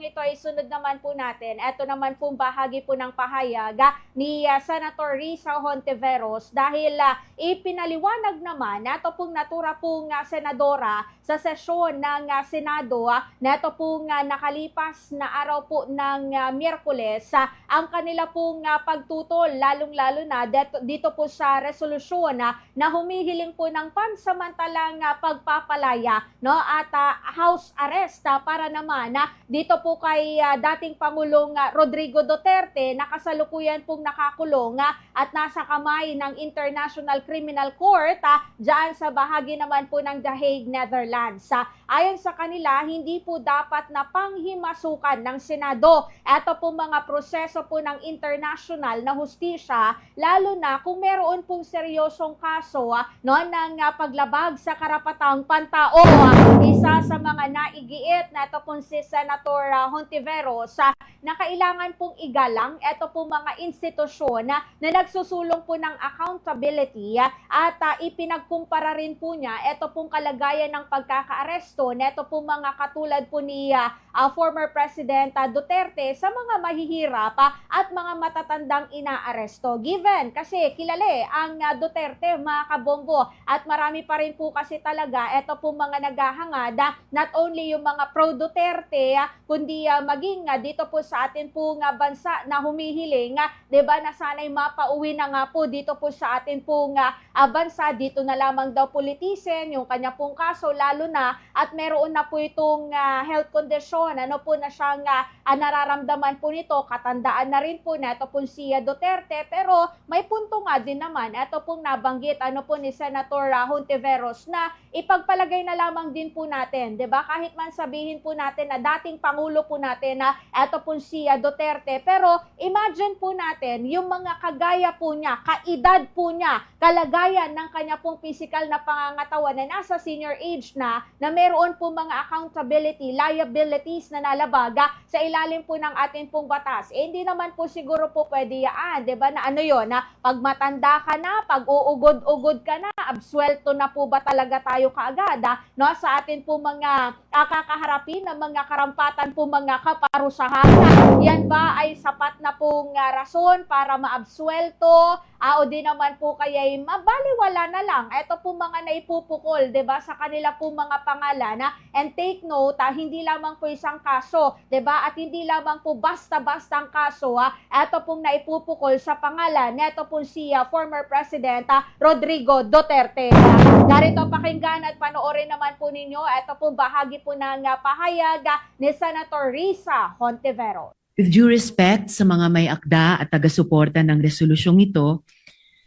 pong ito ay sunod naman po natin. Ito naman pong bahagi po ng pahayag ah, ni ah, Senator Risa Hontiveros dahil ah, ipinaliwanag naman na ito pong natura pong ah, senadora sa sesyon ng ah, Senado ah, na ito pong ah, nakalipas na araw po ng ah, Miyerkules ah, ang kanila pong ah, pagtutol lalong-lalo na dito, dito po sa resolusyon ah, na humihiling po ng pansamantalang ah, pagpapalaya no at ah, house arrest ah, para naman na dito po kay ah, dating Pangulong ah, Rodrigo Duterte na kasalukuyan pong nakakulong ah, at nasa kamay ng International Criminal Court ah, diyan sa bahagi naman po ng The Hague, Netherlands. Ah, ayon sa kanila, hindi po dapat na panghimasukan ng Senado ito po mga proseso po ng international na hustisya lalo na kung meron pong seryosong kaso ah, no, ng ah, paglabag sa karapatang pantao. Ah, isa sa mga naigiit na ito pong si Senator Hontiveros ah, na kailangan pong igalang ito pong mga institusyon na, na nagsusulong po ng accountability ah, at ah, ipinagkumpara rin po niya ito pong kalagayan ng pagkakaaresto na ito pong mga katulad po ni ah, former President Duterte sa mga mahihirap ah, at mga matatandang inaaresto. Given kasi kilala ang ah, Duterte mga kabombo at marami pa rin po kasi talaga ito po mga naghahangad ah, not only yung mga pro Duterte ah, kundi ah, maging ah, dito po sa atin po nga bansa na humihiling ah, 'di ba na sana'y mapauwi na nga po dito po sa atin po nga ah, bansa. Dito na lamang daw politician yung kanya pong kaso lalo na at meron na po itong ah, health condition. Ano po na siyang ah, nararamdaman po nito? Katandaan na rin po na ito pong si ah, Duterte. Pero may punto nga din naman ito pong nabanggit ano po ni Senator ah, Hontiveros na ipagpalagay na lamang din po natin 'di ba? Kahit man sabihin po natin na dating pangulo po natin na ito pong si ah, Duterte. Pero imagine po natin yung mga kagaya po niya kaedad po niya kalagayan ng kanya pong physical na pangangatawan na nasa senior age na na meron po mga accountability liabilities na nalabaga sa ilalim po ng ating pong batas. Eh hindi naman po siguro po pwede yaan 'di ba? Na ano yon na pag matanda ka na pag uugod-ugod ka na absuelto na po ba talaga tayo kaagad ah, no? Sa atin po mga ah, kakaharapin ng mga karampatan po mga kaparusahan. Yan ba ay sapat na pong ah, rason para maabsuelto? Ah, o di naman po kaya'y mabaliwala na lang? Ito po mga naipupukol ba sa kanila po mga pangalan na and take note ah, hindi lamang po isang kaso ba? At hindi lamang po basta-basta ang kaso ah, ito pong naipupukol sa pangalan neto pong si ah, former President ah, Rodrigo Duterte. Ah, Narito pakinggan at panoorin naman po ninyo ito po bahagi po ng ah, pahayag ah, ni Senator Risa Hontiveros. With due respect sa mga may akda at taga-suporta ng resolusyong ito,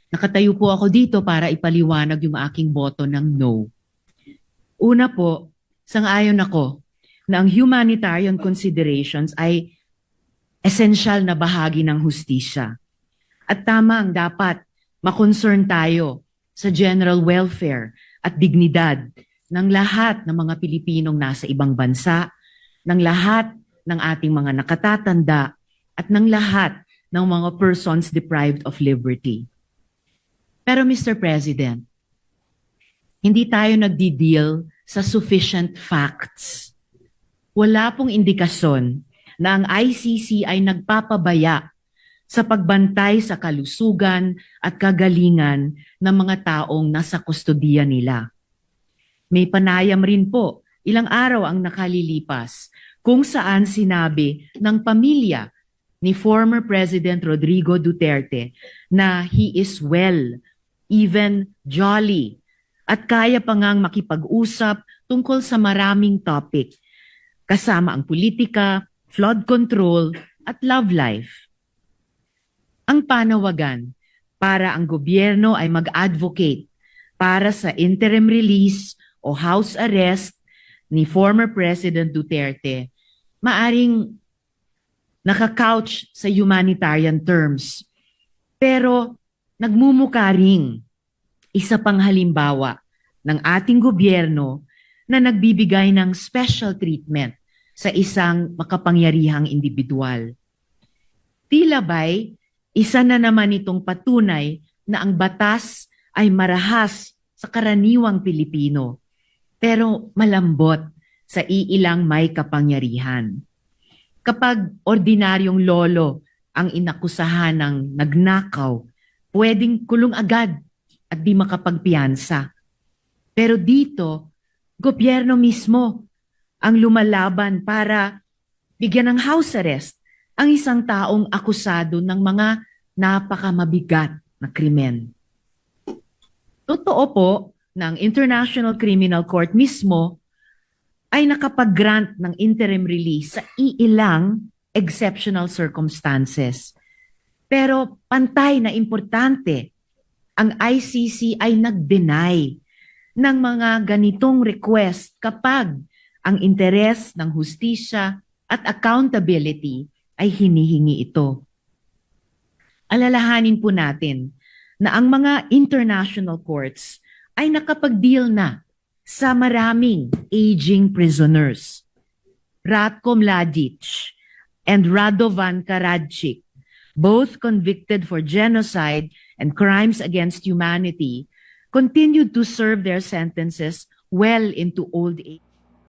nakatayo po ako dito para ipaliwanag yung aking boto ng no. Una po, sang-ayon ako na ang humanitarian considerations ay essential na bahagi ng hustisya. At tama ang dapat makoncern tayo sa general welfare at dignidad ng lahat ng mga Pilipinong nasa ibang bansa, ng lahat ng ating mga nakatatanda at ng lahat ng mga persons deprived of liberty. Pero Mr. President, hindi tayo nagdi-deal sa sufficient facts. Wala pong indikasyon na ang ICC ay nagpapabaya sa pagbantay sa kalusugan at kagalingan ng mga taong nasa kustodiya nila. May panayam rin po ilang araw ang nakalilipas kung saan sinabi ng pamilya ni former President Rodrigo Duterte na he is well, even jolly, at kaya pa ngang makipag-usap tungkol sa maraming topic, kasama ang politika, flood control, at love life. Ang panawagan para ang gobyerno ay mag-advocate para sa interim release o house arrest ni former President Duterte maaring nakakouch sa humanitarian terms. Pero nagmumuka ring isa pang halimbawa ng ating gobyerno na nagbibigay ng special treatment sa isang makapangyarihang individual. Tila ba'y isa na naman itong patunay na ang batas ay marahas sa karaniwang Pilipino, pero malambot sa iilang may kapangyarihan. kapag ordinaryong lolo ang inakusahan ng nagnakaw, pwedeng kulong agad at di makapagpiyansa. Pero dito, gobyerno mismo ang lumalaban para bigyan ng house arrest ang isang taong akusado ng mga napakamabigat na krimen. Totoo po ang International Criminal Court mismo ay nakapag-grant ng interim release sa iilang exceptional circumstances. Pero pantay na importante, ang ICC ay nag-deny ng mga ganitong request kapag ang interes ng hustisya at accountability ay hinihingi ito. Alalahanin po natin na ang mga international courts ay nakapag-deal na sa maraming aging prisoners. Ratko Mladic and Radovan Karadzic, both convicted for genocide and crimes against humanity, continued to serve their sentences well into old age.